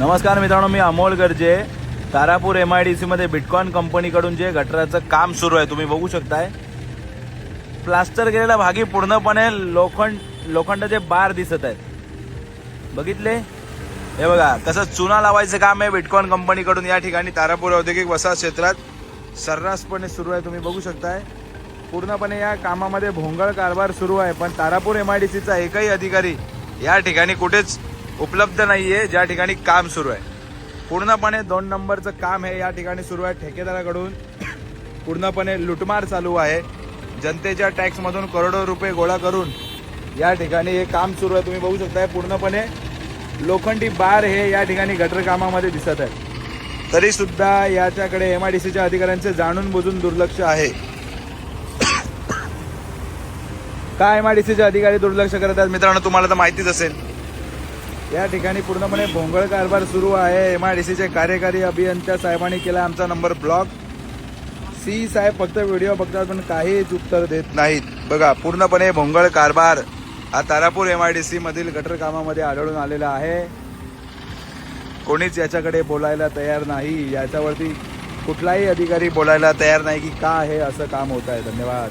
नमस्कार मित्रांनो मी Amol Garje. Tarapur M I D सीमध्ये बिटकॉइन कंपनीकडून जे गटराचं काम सुरू आहे तुम्ही बघू शकताय. प्लास्टर केलेल्या भागी पूर्णपणे लोखंड लोखंडाचे बार दिसत आहेत. बघितले? हे बघा कसं चुना लावायचं काम आहे बिटकॉइन कंपनीकडून या ठिकाणी. तारापूर औद्योगिक वसाहत क्षेत्रात सर्रासपणे सुरू आहे तुम्ही बघू शकताय. पूर्णपणे या कामामध्ये भोंगळ कारभार सुरू आहे पण तारापूर एम आय डी सीचा एकही अधिकारी या ठिकाणी कुठेच उपलब्ध नाहीये ज्या ठिकाणी काम सुरू आहे. पूर्णपणे दोन नंबरचं काम हे या ठिकाणी सुरू आहे ठेकेदाराकडून. पूर्णपणे लुटमार चालू आहे. जनतेच्या टॅक्समधून करोडो रुपये गोळा करून या ठिकाणी हे काम सुरू आहे. तुम्ही बघू शकताय पूर्णपणे लोखंडी बार हे या ठिकाणी गटर कामामध्ये दिसत आहे. तरी सुद्धा याच्याकडे एम आय डी सीच्या अधिकाऱ्यांचे जाणून बुजून दुर्लक्ष आहे. काय एम आय डी सीचे अधिकारी दुर्लक्ष करत आहेत? मित्रांनो तुम्हाला तर माहितीच असेल. या ठिकाणी पूर्णपणे भोंगळ कारभार सुरू आहे. एम आय डी सीचे कार्यकारी अभियंत्या साहेबांनी केला आमचा नंबर ब्लॉक. सी साहेब फक्त व्हिडिओ बघतात पण काहीच उत्तर देत नाहीत. बघा पूर्णपणे भोंगळ कारभार हा Tarapur M I D C मधील गटर कामामध्ये आढळून आलेला आहे. कोणीच याच्याकडे बोलायला तयार नाही. याच्यावरती कुठलाही अधिकारी बोलायला तयार नाही की का हे असं काम होत आहे. धन्यवाद.